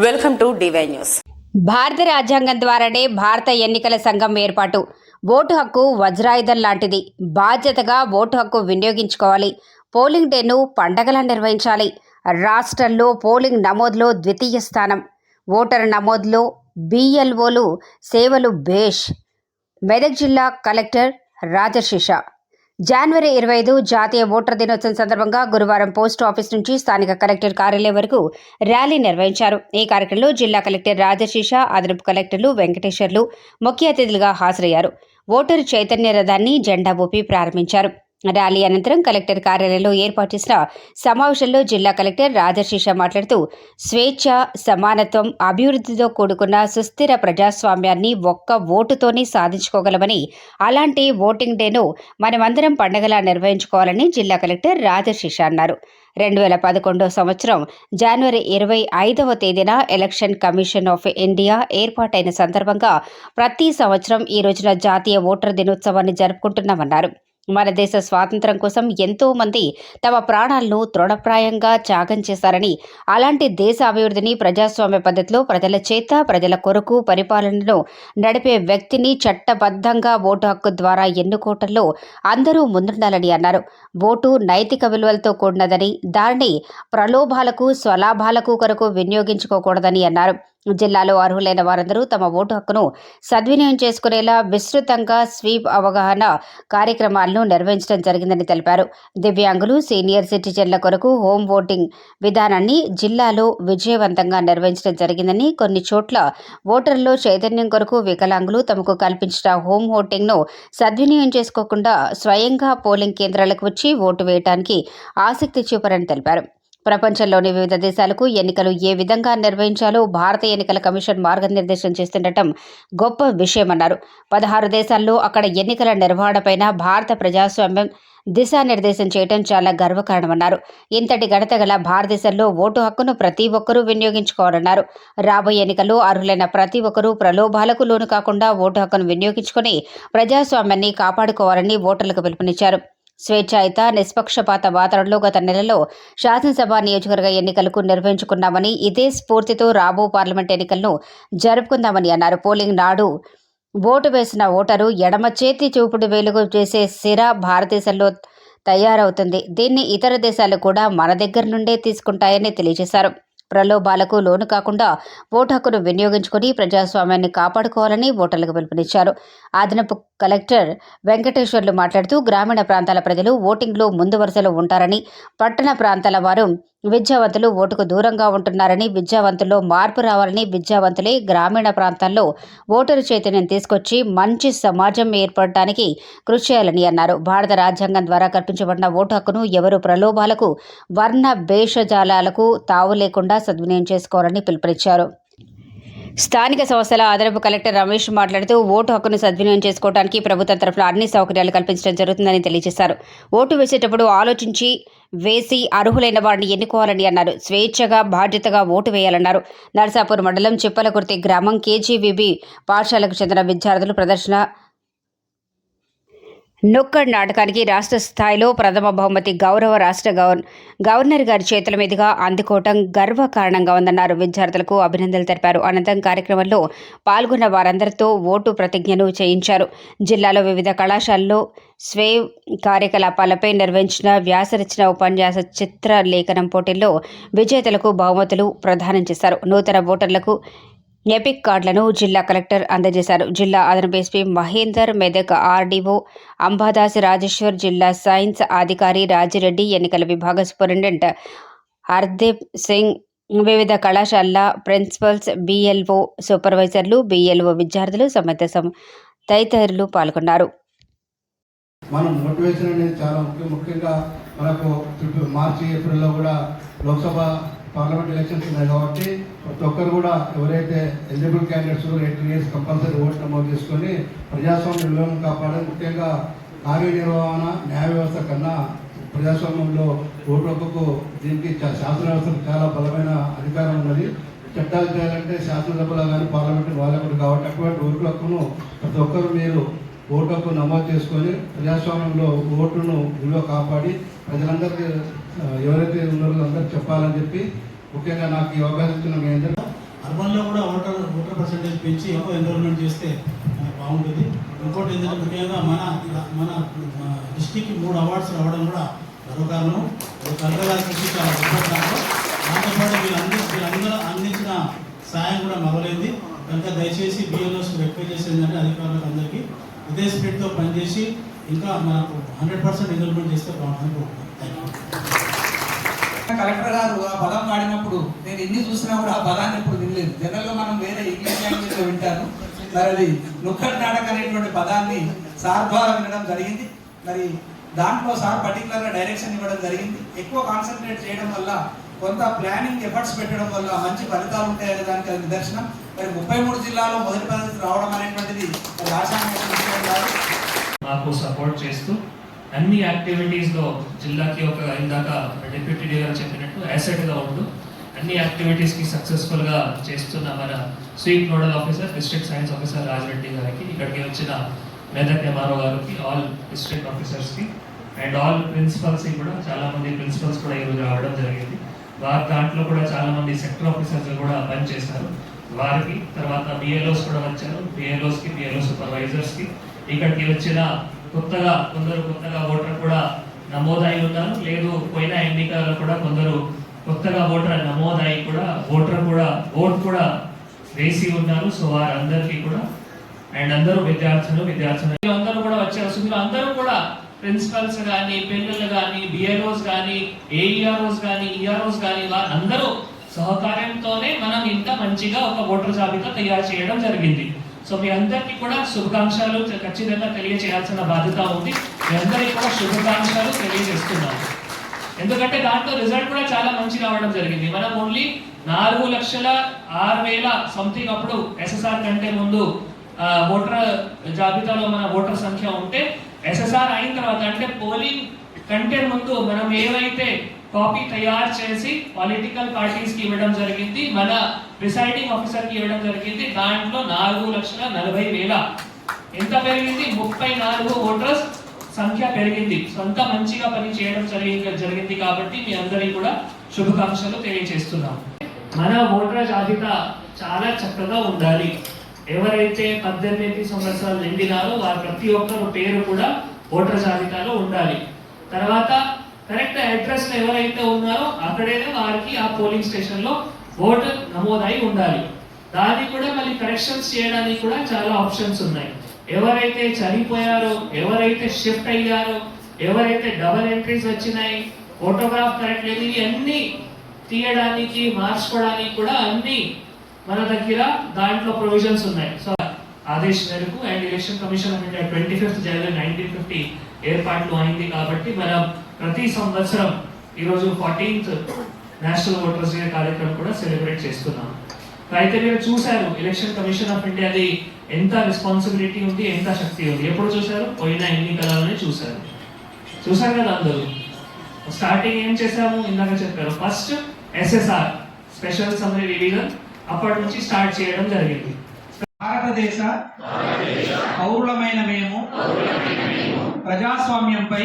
Welcome to DY news. భారత రాజ్యాంగం ద్వారానే భారత ఎన్నికల సంఘం ఏర్పాటు. ఓటు హక్కు వజ్రాయుధం లాంటిది. బాధ్యతగా ఓటు హక్కు వినియోగించుకోవాలి. పోలింగ్ డేను పండగలా నిర్వహించాలి. రాష్ట్రంలో పోలింగ్ నమోదులో ద్వితీయ స్థానం. ఓటర్ నమోదులో బిఎల్ఓలు సేవలు భేష్ మెదక్ జిల్లా కలెక్టర్ రాజశిష. జనవరి ఇరవై ఐదు జాతీయ ఓటర్ దినోత్సవం సందర్భంగా గురువారం పోస్ట్ ఆఫీస్ నుంచి స్థానిక కలెక్టర్ కార్యాలయం వరకు ర్యాలీ నిర్వహించారు. ఈ కార్యక్రమంలో జిల్లా కలెక్టర్ రాజశీష అదనపు కలెక్టర్లు వెంకటేశ్వర్లు ముఖ్య అతిథులుగా హాజరయ్యారు. ఓటరు చైతన్య రథాన్ని జెండా ఊపి ప్రారంభించారు. ర్యాలీ అనంతరం కలెక్టర్ కార్యాలయంలో ఏర్పాటు చేసిన సమావేశంలో జిల్లా కలెక్టర్ రాజశీష మాట్లాడుతూ స్వేచ్ఛ సమానత్వం అభివృద్ధితో కూడుకున్న సుస్థిర ప్రజాస్వామ్యాన్ని ఒక్క ఓటుతోనే సాధించుకోగలమని అలాంటి ఓటింగ్ డేను మనమందరం పండగలా నిర్వహించుకోవాలని జిల్లా కలెక్టర్ రాజశీష అన్నారు. రెండు వేల పదకొండో సంవత్సరం జనవరి ఇరవై ఐదవ తేదీన ఎలక్షన్ కమిషన్ ఆఫ్ ఇండియా ఏర్పాటైన సందర్భంగా ప్రతి సంవత్సరం ఈ రోజున జాతీయ ఓటర్ దినోత్సవాన్ని జరుపుకుంటున్నామన్నారు. మన దేశ స్వాతంత్రం కోసం ఎంతో మంది తమ ప్రాణాలను తృణప్రాయంగా త్యాగం చేశారని అలాంటి దేశ అభివృద్ధిని ప్రజాస్వామ్య పద్ధతిలో ప్రజల చేత ప్రజల కొరకు పరిపాలనను నడిపే వ్యక్తిని చట్టబద్ధంగా ఓటు హక్కు ద్వారా ఎన్నుకోవటంలో అందరూ ముందుండాలని అన్నారు. ఓటు నైతిక విలువలతో కూడినదని దానిని ప్రలోభాలకు స్వలాభాలకు కొరకు వినియోగించుకోకూడదని అన్నారు. జిల్లాలో అర్హులైన వారందరూ తమ ఓటు హక్కును సద్వినియోగం చేసుకునేలా విస్తృతంగా స్వీప్ అవగాహన కార్యక్రమాలను నిర్వహించడం జరిగిందని తెలిపారు. దివ్యాంగులు సీనియర్ సిటిజన్ల కొరకు హోమ్ ఓటింగ్ విధానాన్ని జిల్లాలో విజయవంతంగా నిర్వహించడం జరిగిందని కొన్ని చోట్ల ఓటర్లలో చైతన్యం కొరకు వికలాంగులు తమకు కల్పించిన హోమ్ ఓటింగ్ను సద్వినియోగం చేసుకోకుండా స్వయంగా పోలింగ్ కేంద్రాలకు వచ్చి ఓటు వేయడానికి ఆసక్తి చూపారని తెలిపారు. ప్రపంచంలోని వివిధ దేశాలకు ఎన్నికలు ఏ విధంగా నిర్వహించాలో భారత ఎన్నికల కమిషన్ మార్గనిర్దేశం చేస్తుండటం గొప్ప విషయమన్నారు. పదహారు దేశాల్లో అక్కడ ఎన్నికల నిర్వహణపైన భారత ప్రజాస్వామ్యం దిశానిర్దేశం చేయడం చాలా గర్వకారణమన్నారు. ఇంతటి ఘనత గల భారతదేశంలో ఓటు హక్కును ప్రతి ఒక్కరూ వినియోగించుకోవాలన్నారు. రాబోయే ఎన్నికల్లో అర్హులైన ప్రతి ఒక్కరూ ప్రలోభాలకు లోను కాకుండా ఓటు హక్కును వినియోగించుకుని ప్రజాస్వామ్యాన్ని కాపాడుకోవాలని ఓటర్లకు పిలుపునిచ్చారు. స్వేచ్ఛాయుత నిష్పక్షపాత వాతావరణంలో గత నెలలో శాసనసభ నియోజకవర్గ ఎన్నికలకు నిర్వహించుకున్నామని ఇదే స్ఫూర్తితో రాబో పార్లమెంట్ ఎన్నికలను జరుపుకుందామని అన్నారు. పోలింగ్ నాడు ఓటు వేసిన ఓటరు ఎడమ చేతి చూపుడు వేలుగు చేసే సిర భారతదేశంలో తయారవుతుంది. దీన్ని ఇతర దేశాలు కూడా మన దగ్గర నుండే తీసుకుంటాయని తెలియజేశారు. ప్రలోభాలకు లోను కాకుండా ఓటు హక్కును వినియోగించుకుని ప్రజాస్వామ్యాన్ని కాపాడుకోవాలని ఓటర్లకు పిలుపునిచ్చారు. అదనపు కలెక్టర్ వెంకటేశ్వర్లు మాట్లాడుతూ గ్రామీణ ప్రాంతాల ప్రజలు ఓటింగ్లో ముందు వరుసలో ఉంటారని పట్టణ ప్రాంతాల వారు విద్యావంతులు ఓటుకు దూరంగా ఉంటున్నారని విద్యావంతుల్లో మార్పు రావాలని విద్యావంతులే గ్రామీణ ప్రాంతాల్లో ఓటరు చైతన్యం తీసుకొచ్చి మంచి సమాజం ఏర్పడటానికి కృషి చేయాలని అన్నారు. భారత రాజ్యాంగం ద్వారా కల్పించబడిన ఓటు హక్కును ఎవరు ప్రలోభాలకు వర్ణ భేషజాలాలకు తావు లేకుండా సద్వినియోగం చేసుకోవాలని పిలుపునిచ్చారు. స్థానిక సంస్థల అదనపు కలెక్టర్ రమేష్ మాట్లాడుతూ ఓటు హక్కును సద్వినియోగం చేసుకోవడానికి ప్రభుత్వం తరఫున అన్ని సౌకర్యాలు కల్పించడం జరుగుతుందని తెలియజేశారు. ఓటు వేసేటప్పుడు ఆలోచించి వేసి అర్హులైన వారిని ఎన్నుకోవాలని అన్నారు. స్వేచ్ఛగా బాధ్యతగా ఓటు వేయాలన్నారు. నర్సాపూర్ మండలం చిప్పలకుర్తి గ్రామం కేజీవిబి పాఠశాలకు చెందిన విద్యార్థులు ప్రదర్శన నొక్కడ్ నాటకానికి రాష్ట్ర స్థాయిలో ప్రథమ బహుమతి గౌరవ రాష్ట్ర గవర్న గవర్నర్ గారి చేతుల మీదుగా అందుకోవటం గర్వకారణంగా ఉందన్నారు. విద్యార్థులకు అభినందనలు తెలిపారు. అనంతరం కార్యక్రమంలో పాల్గొన్న వారందరితో ఓటు ప్రతిజ్ఞను చేయించారు. జిల్లాలో వివిధ కళాశాలలో స్వేవ్ కార్యకలాపాలపై నిర్వహించిన వ్యాసరచన ఉపన్యాస చిత్ర లేఖనం పోటీల్లో విజేతలకు బహుమతులు ప్రదానం చేశారు. నూతన ఓటర్లకు ఎపిక్ కార్డులను జిల్లా కలెక్టర్ అందజేశారు. జిల్లా అదనపు ఎస్పీ మహేందర్ మెదక్ ఆర్డీఓ అంబాదాస్ రాజేశ్వర్ జిల్లా సైన్స్ అధికారి రాజిరెడ్డి ఎన్నికల విభాగ సూపరింటెండెంట్ హర్దీప్ సింగ్ వివిధ కళాశాలల ప్రిన్సిపల్స్ బిఎల్ఓ సూపర్వైజర్లు బిఎల్ఓ విద్యార్థులు సమేత తదితరులు పాల్గొన్నారు. మనం మోటివేషన్ అనేది చాలా ముఖ్యం. ముఖ్యంగా మనకు మార్చి ఏప్రిల్లో కూడా లోక్సభ పార్లమెంట్ ఎలక్షన్స్ ఉన్నాయి కాబట్టి ప్రతి ఒక్కరు కూడా ఎవరైతే eligible candidates eighteen years compulsory vote నమోదు చేసుకొని ప్రజాస్వామ్య విలువలను కాపాడాలి. ముఖ్యంగా కార్య నిర్వహణ న్యాయ వ్యవస్థ కన్నా ప్రజాస్వామ్యంలో ఓటు హక్కుకు దీనికి చా- శాసన వ్యవస్థకు చాలా బలమైన అధికారం ఉన్నది. చట్టాలు చేయాలంటే శాసనసభలో కానీ పార్లమెంట్ వాళ్ళకుడు కాబట్టి అటువంటి ఓటు హక్కును ప్రతి ఒక్కరు మీరు ఓటు హక్కు నమోదు చేసుకొని ప్రజాస్వామ్యంలో ఓటును విలువ కాపాడి ప్రజలందరికీ ఎవరైతే ఉన్నారో అందరూ చెప్పాలని చెప్పి ముఖ్యంగా నాకు ఈ అవకాశం ఇచ్చిన మీ అందరూ. అర్బన్లో కూడా ఓటర్ ఓటర్ పర్సంటేజ్ పెంచి ఎక్కువ ఎన్రోల్మెంట్ చేస్తే బాగుంటుంది. ఇంకోటి ఏంటంటే ముఖ్యంగా మన మన డిస్టిక్కి మూడు అవార్డ్స్ రావడం కూడా మరో కారణం కలెక్టర్ కృషి చాలా గొప్ప దాంతోపాటు వీళ్ళందరూ వీళ్ళందరూ అందించిన సాయం కూడా మరవలేదు కనుక దయచేసి బిఎల్ఓస్ రిక్వెస్ట్ చేసేందంటే అధికారులకు అందరికీ. ఇదే స్పీడ్తో పనిచేసి ఇంకా మనకు హండ్రెడ్ పర్సెంట్ ఎన్రోల్మెంట్ చేస్తే బాగుంటుంది కలెక్టర్ గారు ఆ పదం వాడినప్పుడు నేను ఎన్ని చూసినా కూడా ఆ పదాన్ని ఎప్పుడు వినలేదు. జనరల్గా మనం వేరే ఇంగ్లీష్ లాంగ్వేజ్లో వింటాను మరి అది నుక్కడ్ నాటక అనేటువంటి పదాన్ని సార్ ద్వారా వినడం జరిగింది. మరి దాంట్లో సార్ పర్టికులర్గా డైరెక్షన్ ఇవ్వడం జరిగింది. ఎక్కువ కాన్సన్ట్రేట్ చేయడం వల్ల కొంత ప్లానింగ్ ఎఫర్ట్స్ పెట్టడం వల్ల మంచి ఫలితాలు ఉంటాయనే దానికి అది నిదర్శనం. మరి ముప్పై మూడు జిల్లాలో మొదటి పరిస్థితి రావడం అనేటువంటిది మరి మాకు సపోర్ట్ చేస్తూ అన్ని యాక్టివిటీస్లో జిల్లాకి ఒక ఇందాక డిప్యూటీ డీ గారు చెప్పినట్టు యాసెట్గా ఉంటూ అన్ని యాక్టివిటీస్కి సక్సెస్ఫుల్గా చేస్తున్న మన sweep nodal officer district science officer Rajareddy గారికి ఇక్కడికి వచ్చిన మెదక్ ఎంఆర్ఓ గారికి ఆల్ డిస్ట్రిక్ట్ ఆఫీసర్స్కి అండ్ ఆల్ ప్రిన్సిపల్స్కి కూడా చాలామంది ప్రిన్సిపల్స్ కూడా ఈరోజు రావడం జరిగింది. వారి దాంట్లో కూడా చాలామంది సెక్టర్ ఆఫీసర్స్ కూడా పనిచేశారు. వారికి తర్వాత బిఎల్ఓస్ కూడా వచ్చారు. బిఎల్ఓస్కి బిఎల్ఓ సూపర్వైజర్స్కి ఇక్కడికి వచ్చిన కొత్తగా కొందరు కొత్తగా ఓటర్ కూడా నమోదై ఉన్నారు. లేదు పోయిన ఎన్నికలలో కూడా కొందరు కొత్తగా ఓటర్ నమోదై కూడా ఓటర్ కూడా ఓట్ కూడా వేసి ఉన్నారు. సో వారందరికీ కూడా అండ్ అందరూ విద్యార్థులు విద్యార్థులు అందరూ కూడా వచ్చారు సో మీరు అందరూ కూడా ప్రిన్సిపల్స్ కానీ పిల్లలు కానీ బిఎల్ఓస్ కానీ ఏఈఆర్ఓస్ కానీ ఈఆర్ఓస్ కానీ అందరూ సహకార్యంతోనే మనం ఇంత మంచిగా ఒక ఓటర్ జాబితా తయారు చేయడం జరిగింది. సో మీ అందరికీ కూడా శుభాకాంక్షలు ఖచ్చితంగా తెలియజేయాల్సిన బాధ్యత ఉంది. మీ అందరికీ కూడా శుభాకాంక్షలు తెలియజేస్తున్నాను. ఎందుకంటే దాంట్లో రిజల్ట్ కూడా చాలా మంచి రావడం జరిగింది. మనం ఓన్లీ నాలుగు లక్షల ఆరు వేల సంథింగ్ అప్పుడు ఎస్ఎస్ఆర్ కంటే ముందు ఓటర్ జాబితాలో మన ఓటర్ సంఖ్య ఉంటే ఎస్ఎస్ఆర్ అయిన తర్వాత అంటే పోలింగ్ కంటే ముందు మనం ఏవైతే కాపీ తయారు చేసి పొలిటికల్ పార్టీస్కి ఇవ్వడం జరిగింది మన ప్రిసైడింగ్ ఆఫీసర్కి ఇవ్వడం జరిగింది. దాంట్లో నాలుగు లక్షల నలభై వేల. ఎంత పెరిగింది? ముప్పై నాలుగు ఓటర్స్ సంఖ్య పెరిగింది. సొంత మంచిగా పని చేయడం జరిగింది జరిగింది కాబట్టి మీ అందరికీ కూడా శుభాకాంక్షలు తెలియజేస్తున్నాం. మన ఓటర్ జాబితా చాలా చక్కగా ఉండాలి. ఎవరైతే పద్దెనిమిది సంవత్సరాలు నిండినారో వారి ప్రతి ఒక్కరు పేరు కూడా ఓటర్ జాబితాలో ఉండాలి. తర్వాత కరెక్ట్ అడ్రస్లో ఎవరైతే ఉన్నారో అక్కడైనా వారికి ఆ పోలింగ్ స్టేషన్లో ఓటు నమోదై ఉండాలి. దాన్ని కూడా మళ్ళీ కరెక్షన్స్ చేయడానికి కూడా చాలా ఆప్షన్స్ ఉన్నాయి. ఎవరైతే చనిపోయారో ఎవరైతే షిఫ్ట్ అయ్యారో ఎవరైతే డబల్ ఎంట్రీస్ వచ్చినాయి ఫోటోగ్రాఫ్ కరెక్ట్ లేదు ఇవి అన్ని తీయడానికి మార్చుకోవడానికి కూడా అన్ని మన దగ్గర దాంట్లో ప్రొవిజన్స్ ఉన్నాయి. సో ఆదేశ్ మేరకు and election commission of twenty fifth January nineteen fifty ఏర్పాట్లు అయింది కాబట్టి మనం ప్రతి సంవత్సరం ఈరోజు ఫార్టీన్త్ నేషనల్ ఓటర్స్ డే కార్యక్రమం కూడా సెలబ్రేట్ చేస్తున్నాం. అయితే మీరు చూశారు ఎలక్షన్ కమిషన్ ఆఫ్ ఇండియాది ఎంత రెస్పాన్సిబిలిటీ ఉంది ఎంత శక్తి ఉంది. ఎప్పుడు చూశారు? పోయిన ఎన్నికలలోనే చూశారు. చూశారు కదా అందరూ? స్టార్టింగ్ ఏం చేసాము ఇందాక చెప్పారు. First SSR special summary revision అప్పటి నుంచి స్టార్ట్ చేయడం జరిగింది. భారతదేశ పౌరులమైన మేము ప్రజాస్వామ్యంపై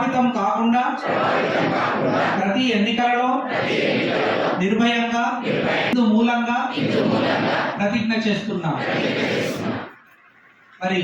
ప్రభావితం కాకుండా ప్రతి ఎన్నికలలో నిర్భయంగా హిందూ మూలంగా ప్రతిజ్ఞ చేస్తున్నా. మరి